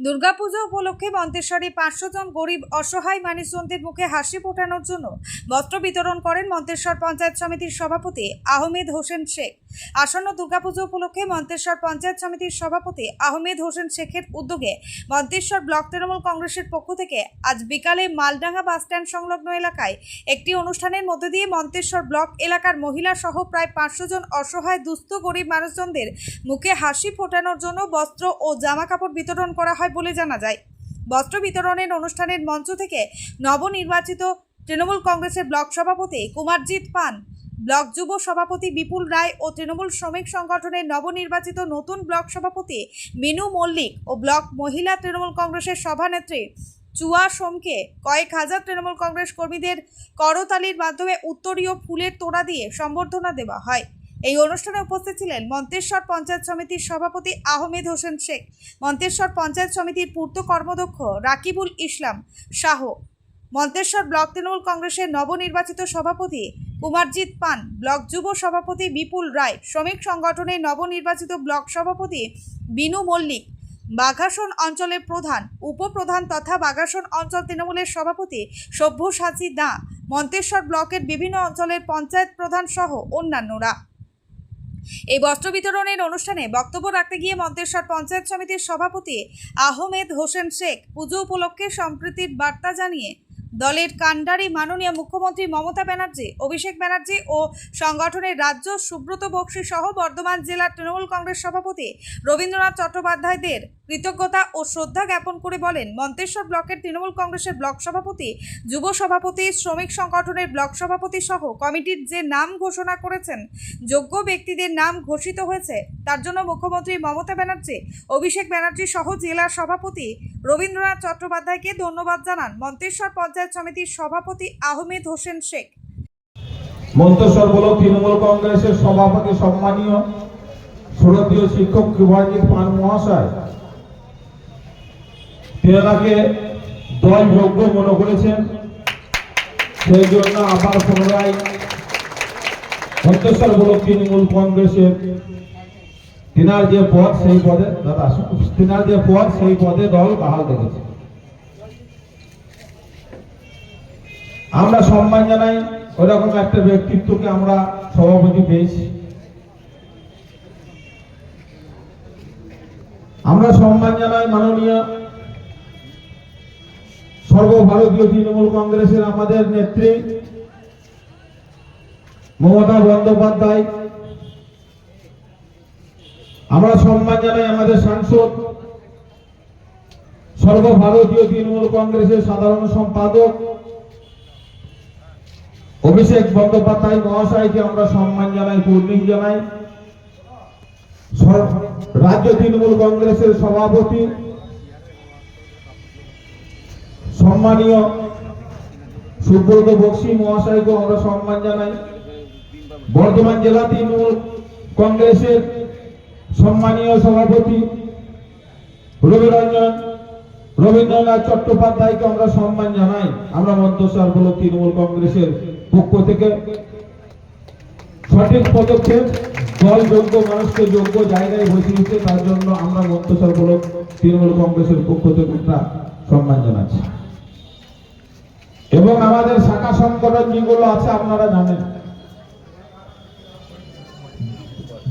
দুর্গাপুজো উপলক্ষে মন্তেশ্বরে পাঁচশো জন গরিব অসহায় মানুষজনদের মুখে হাসি ফোটানোর জন্য বস্ত্র বিতরণ করেন মন্তেশ্বর পঞ্চায়েত সমিতির সভাপতি আহমেদ হোসেন শেখ। আসন্ন দুর্গাপুজো উপলক্ষে মন্তেশ্বর পঞ্চায়েত সমিতির সভাপতি আহমেদ হোসেন শেখের উদ্যোগে মন্তেশ্বর ব্লক তৃণমূল কংগ্রেসের পক্ষ থেকে আজ বিকালে মালডাঙ্গা বাসস্ট্যান্ড সংলগ্ন এলাকায় একটি অনুষ্ঠানের মধ্যে দিয়ে মন্তেশ্বর ব্লক এলাকার মহিলা সহ প্রায় পাঁচশো জন অসহায়, দুস্থ, গরিব মানুষজনদের মুখে হাসি ফোটানোর জন্য বস্ত্র ও জামা কাপড় বিতরণ করা হয় বলে জানা যায়। বস্ত্র বিতরণের অনুষ্ঠানের মঞ্চ থেকে নবনির্বাচিত তৃণমূল কংগ্রেসের ব্লক সভাপতি কুমারজিৎ পান ব্লক যুব সভাপতি বিপুল রায় ও তৃণমূল শ্রমিক সংগঠনের নবনির্বাচিত নতুন ব্লক সভাপতি মিনু মল্লিক ও ব্লক মহিলা তৃণমূল কংগ্রেসের সভানেত্রী চুয়া সোমকে কয়েক হাজার তৃণমূল কংগ্রেস কর্মীদের করতালির মাধ্যমে উত্তরীয় ফুলের তোড়া দিয়ে সম্বর্ধনা দেওয়া হয়। এই অনুষ্ঠানে উপস্থিত ছিলেন মন্তেশ্বর পঞ্চায়েত সমিতির সভাপতি আহমেদ হোসেন শেখ, মন্তেশ্বর পঞ্চায়েত সমিতির পূর্ত কর্মদক্ষ রাকিবুল ইসলাম শাহ মন্তেশ্বর ব্লক তৃণমূল কংগ্রেসের নবনির্বাচিত সভাপতি কুমারজিৎ পান, ব্লক যুব সভাপতি বিপুল রায়, শ্রমিক সংগঠনের নবনির্বাচিত ব্লক সভাপতি বিনু মল্লিক, বাঘাসন অঞ্চলের প্রধান, উপপ্রধান তথা বাঘাসন অঞ্চল তৃণমূলের সভাপতি সভ্যসাচী দা, মন্তেশ্বর ব্লকের বিভিন্ন অঞ্চলের পঞ্চায়েত প্রধান সহ অন্যান্যরা। এই বস্ত্র বিতরণের অনুষ্ঠানে বক্তব্য রাখতে গিয়ে মন্তেশ্বর পঞ্চায়েত সমিতির সভাপতি আহমেদ হোসেন শেখ পুজো উপলক্ষে সম্প্রীতির বার্তা জানিয়ে দলের কাণ্ডারি মাননীয় মুখ্যমন্ত্রী মমতা ব্যানার্জি, অভিষেক ব্যানার্জি ও সংগঠনের রাজ্য সুব্রত বক্সি সহ বর্ধমান জেলার তৃণমূল কংগ্রেস সভাপতি রবীন্দ্রনাথ চট্টোপাধ্যায়দের কৃতজ্ঞতা ও শ্রদ্ধা জ্ঞাপন করে বলেন, মন্তেশ্বর ব্লকের তৃণমূল কংগ্রেসের ব্লক সভাপতি, যুব সভাপতি, শ্রমিক সংগঠনের ব্লক সভাপতি সহ কমিটির যে নাম ঘোষণা করেছেন, যোগ্য ব্যক্তিদের নাম ঘোষিত হয়েছে। তার জন্য মুখ্যমন্ত্রী মমতা ব্যানার্জি, অভিষেক ব্যানার্জি সহ জেলা সভাপতি রবীন্দ্রনাথ চট্টোপাধ্যায়কে ধন্যবাদ জানান মন্তেশ্বর পঞ্চায়েত সমিতির সভাপতি আহমেদ হোসেন শেখ। মন্তেশ্বর ব্লক তৃণমূল কংগ্রেসের সভাপতি সম্মানীয় সুরতীয় শিক্ষক কৃপাজিৎ পান মহাশয় তেনাকে দল যোগ্য মনে করেছেন, সেই জন্য আবার পুনরায় মন্তেশ্বর ব্লক তৃণমূল কংগ্রেসের তিনার যে পদ, সেই পদে, দাদা আসুন। তিনার যে পদ, সেই পদে দল বাহাল রেখেছে আমরা সম্মান জানাই ওরকম একটা ব্যক্তিত্বকে আমরা সভাপতি পেয়েছি আমরা সম্মান জানাই মাননীয় সর্বভারতীয় তৃণমূল কংগ্রেসের আমাদের নেত্রী মমতা বন্দ্যোপাধ্যায় আমরা সম্মান জানাই আমাদের সাংসদ, সর্বভারতীয় তৃণমূল কংগ্রেসের সাধারণ সম্পাদক অভিষেক বন্দ্যোপাধ্যায় মহাশয়কে আমরা সম্মান জানাই পূর্ণিক জানাই। রাজ্য তৃণমূল কংগ্রেসের সভাপতি, সম্মানীয় সুব্রত বক্সি মহাশয়কে আমরা সম্মান জানাই। বর্ধমান জেলা তৃণমূল কংগ্রেসের সম্মানীয় সভাপতি রবিরঞ্জন, রবীন্দ্রনাথ চট্টোপাধ্যায়কে আমরা সম্মান জানাই। আমরা মন্তেশ্বর ব্লক তৃণমূল কংগ্রেসের পক্ষ থেকে। সঠিক পদক্ষেপ, দল যোগ্য, মানুষকে যোগ্য জায়গায় বসিয়েছে তার জন্য আমরা মন্তেশ্বর ব্লক তৃণমূল কংগ্রেসের পক্ষ থেকে একটা সম্মান জানাচ্ছি। এবং আমাদের শাখা সংগঠন যেগুলো আছে, আপনারা জানেন।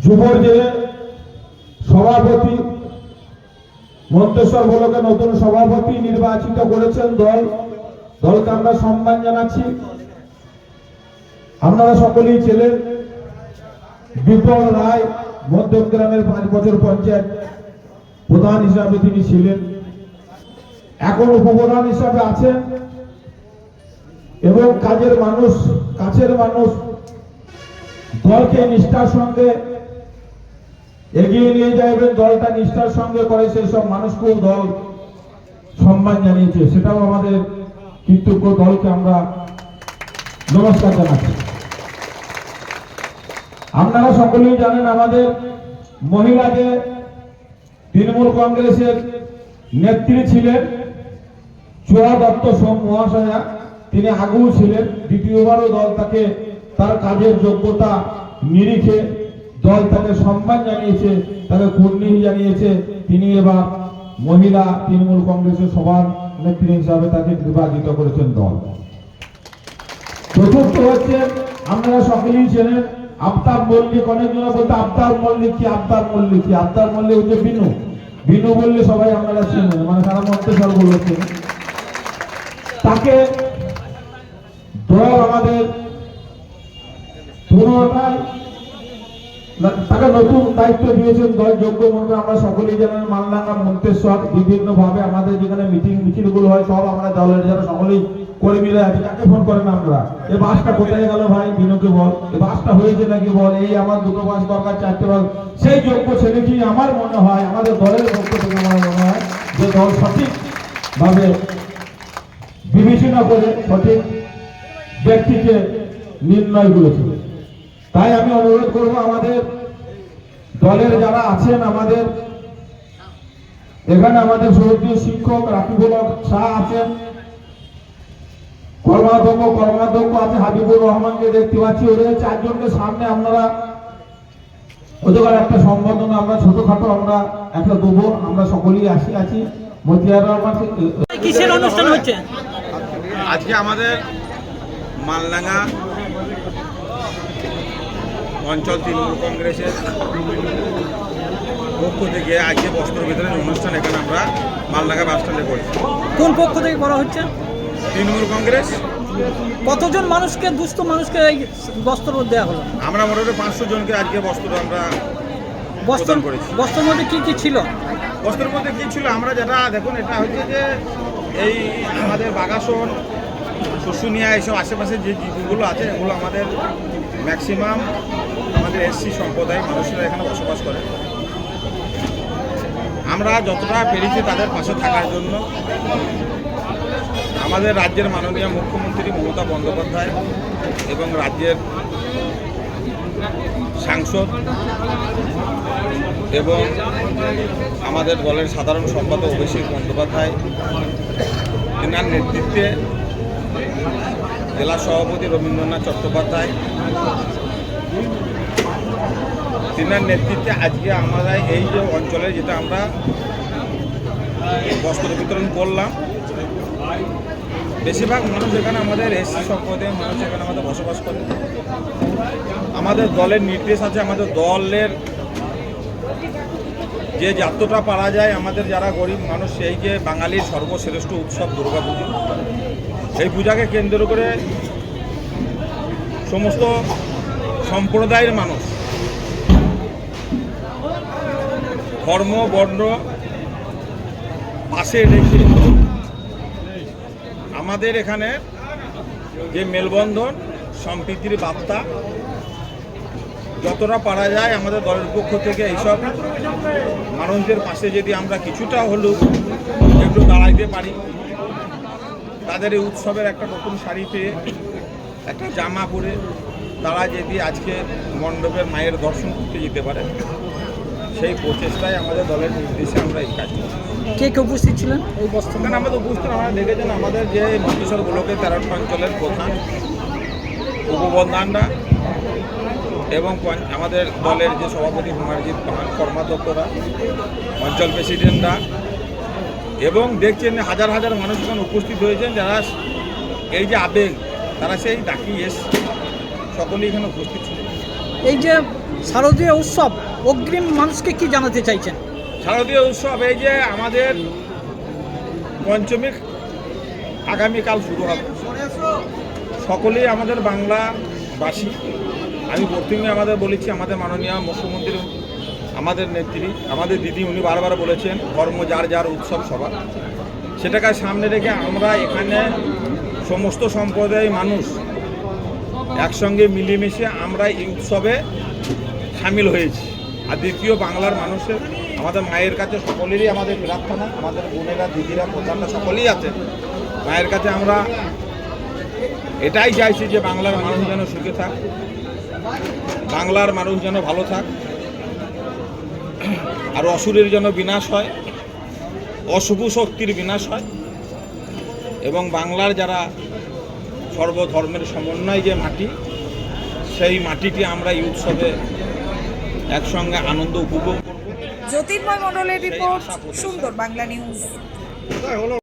যুবর জেলে সভাপতি, মন্তেশ্বর ব্লকে নতুন সভাপতি নির্বাচিত করেছেন দল। দলকে আমরা সম্মান জানাচ্ছি। আপনারা সকলেই ছিলেন বিপ্লব রায় মধ্যগ্রামের পাঁচ বছর পঞ্চায়েত প্রধান হিসাবে তিনি ছিলেন। এখন উপপ্রধান হিসাবে আছেন এবং কাজের মানুষ, কাছের মানুষ দলকে নিষ্ঠার সঙ্গে এগিয়ে নিয়ে যাবেন দলটা, নিষ্ঠার সঙ্গে করে সেই সব মানুষকেও দল সম্মান জানিয়েছে। সেটাও আমাদের কৃতজ্ঞ দলকে আমরা নমস্কার জানাচ্ছি। আপনারা সকলেই জানেন আমাদের মহিলা যে তৃণমূল কংগ্রেসের নেত্রী ছিলেন চোয়া দত্ত সোম মহাশয়া। তিনি আগেও ছিলেন, দ্বিতীয়বারও দল তাকে তার কাজের যোগ্যতা নিরিখে দল তাকে সম্মান জানিয়েছে, তাকে কুর্নিশ জানিয়েছে। তিনি এবার মহিলা তৃণমূল কংগ্রেসের সবার নেত্রী হিসাবে তাকে নির্বাচিত করেছেন দল। চতুর্থ হচ্ছে, আপনারা সকলেই চেনেন আফতাব মল্লিক, অনেকজন বলতে আফতার মল্লিক কি আফতার মল্লিক কি? আফতার মল্লিক হচ্ছে বিনু। বিনু বললে সবাই আপনারা চেনেন মানে সারা মন্ত্রিসর বলেছেন। তাকে দল আমাদের পুনরায় তাকে নতুন দায়িত্ব দিয়েছেন দল যোগ্য মনে আমরা সকলেই জানেন মালদাঙ্গা মন্তেশ্বর বিভিন্ন ভাবে আমাদের যেখানে মিটিং মিছিলগুলো হয়, সব আমরা দলের যারা সকলেই কর্মীরা আছে কাকে ফোন করেন আমরা। এ বাসটা কোথায় গেল ভাই? বিনুকে বল। এ বাসটা হয়েছে নাকি বল? এই আমার দুটো বাস দরকার, চারটে বাস। সেই যোগ্য ছেলেটি আমার মনে হয়, আমাদের দলের পক্ষ থেকে আমার মনে হয় যে দল সঠিক ভাবে বিবেচনা করে সঠিক ব্যক্তিকে নির্ণয় করেছে। তাই আমি অনুরোধ করব আমাদের দলের যারা আছেন আমাদের এখানে আমাদের সৌদীয় শিক্ষক রাকিবুল শাহ আছেন কর্মাধ্যক্ষ কর্মাধ্যক্ষ আছে হাবিবুর রহমানকে দেখতে পাচ্ছি। ওদের চারজনকে সামনে আপনারা ওদের একটা সম্বোধনা আমরা ছোটখাটো আমরা একটা দেবো আমরা সকলেই আসি আছি। মতিয়ার রহমান কিসের অনুষ্ঠান হচ্ছে? আজকে আমাদের মালডাঙ্গা অঞ্চল তৃণমূল কংগ্রেসের পক্ষ থেকে আজকে বস্ত্র বিতরণ অনুষ্ঠান এখানে আমরা মালডাঙ্গা বাস স্ট্যান্ডে করেছি। কোন পক্ষ থেকে করা হচ্ছে? তৃণমূল কংগ্রেস। কতজন মানুষকে দুস্থ মানুষকে এই বস্ত্র দেওয়া হলো? আমরা মোটামুটি পাঁচশো জনকে আজকে বস্ত্র আমরা বস্ত্র করেছি। বস্ত্রের মধ্যে কি কি ছিল? বস্ত্রের মধ্যে কী ছিল? আমরা যেটা দেখুন এটা হচ্ছে যে এই আমাদের বাগাসন শুশুনিয়া এইসব আশেপাশে যে জিনিসগুলো আছে এগুলো আমাদের ম্যাক্সিমাম আমাদের এসসি সম্প্রদায় মানুষেরা এখানে বসবাস করে। আমরা যতটা পেরেছি তাদের পাশে থাকার জন্য আমাদের রাজ্যের মাননীয় মুখ্যমন্ত্রী মমতা বন্দ্যোপাধ্যায় এবং রাজ্যের সাংসদ এবং আমাদের দলের সাধারণ সম্পাদক অভিষেক বন্দ্যোপাধ্যায়, এনার নেতৃত্বে জেলা সভাপতি রবীন্দ্রনাথ চট্টোপাধ্যায়। তিনার নেতৃত্বে আজকে আমরা এই যে অঞ্চলে যেটা আমরা বস্ত্র বিতরণ করলাম, বেশিরভাগ মানুষ এখানে আমাদের এসসি সম্প্রদায়ের মানুষ এখানে আমাদের বসবাস করে। আমাদের দলের নির্দেশ আছে, আমাদের দলের যে যতটা পারা যায়, আমাদের যারা গরিব মানুষ, সেই যে বাঙালির সর্বশ্রেষ্ঠ উৎসব দুর্গা পুজো এই পূজাকে কেন্দ্র করে সমস্ত সম্প্রদায়ের মানুষ ধর্ম, বর্ণ পাশে রেখে আমাদের এখানে যে মেলবন্ধন, সম্প্রীতির বার্তা, যতটা পারা যায় আমাদের দলের পক্ষ থেকে এইসব মানুষদের পাশে যদি আমরা কিছুটা হলেও একটু দাঁড়াইতে পারি। তাদের এই উৎসবের একটা নতুন শাড়ি পেয়ে একটা জামা পরে তারা যদি আজকে মণ্ডপের মায়ের দর্শন করতে যেতে পারে সেই প্রচেষ্টায় আমাদের দলের নির্দেশে আমরা এই কাজ করছি। কে কে উপস্থিত ছিলেন? এই বস্ত্র এখানে আমাদের উপস্থিত আমরা দেখেছেন আমাদের যে মন্ত্রিসর ব্লকের তেরোটা অঞ্চলের প্রধান উপপ্রধানরা এবং আমাদের দলের যে সভাপতি হুমায়ুজিৎ পাহান কর্মাধ্যক্ষরা অঞ্চল প্রেসিডেন্টরা এবং দেখছেন হাজার হাজার মানুষ এখানে উপস্থিত হয়েছেন যারা এই যে আবেগ তারা সেই ডাকিয়ে এসছে সকলেই এখানে উপস্থিত ছিলেন। এই যে শারদীয় উৎসব অগ্রিম মানুষকে কি জানাতে চাইছেন? শারদীয় উৎসব এই যে আমাদের পঞ্চমী আগামীকাল শুরু হবে। সকলেই আমাদের বাংলাবাসী আমি প্রথমে আমাদের বলেছি আমাদের মাননীয় মুখ্যমন্ত্রী আমাদের নেত্রী, আমাদের দিদি, উনি বারবার বলেছেন, ধর্ম যার যার উৎসব সবার। সেটাকে সামনে রেখে আমরা এখানে সমস্ত সম্প্রদায়ের মানুষ একসঙ্গে মিলেমিশে আমরা এই উৎসবে সামিল হয়েছি। আর দ্বিতীয়, বাংলার মানুষের, আমাদের মায়ের কাছে সকলেরই আমাদের প্রার্থনা, আমাদের বোনেরা, দিদিরা, প্রধানরা সকলেই আছে। মায়ের কাছে আমরা এটাই চাইছি যে বাংলার মানুষ যেন সুখে থাক, বাংলার মানুষ যেন ভালো থাক। আর অসুরের যেন বিনাশ হয় অশুভ শক্তির বিনাশ হয় এবং বাংলার যারা সর্বধর্মের সমন্বয় যে মাটি সেই মাটিটি আমরা এই উৎসবে একসঙ্গে আনন্দ উপভোগ করব। জ্যোতির্ময় মণ্ডলের রিপোর্ট সুন্দর বাংলা নিউজ।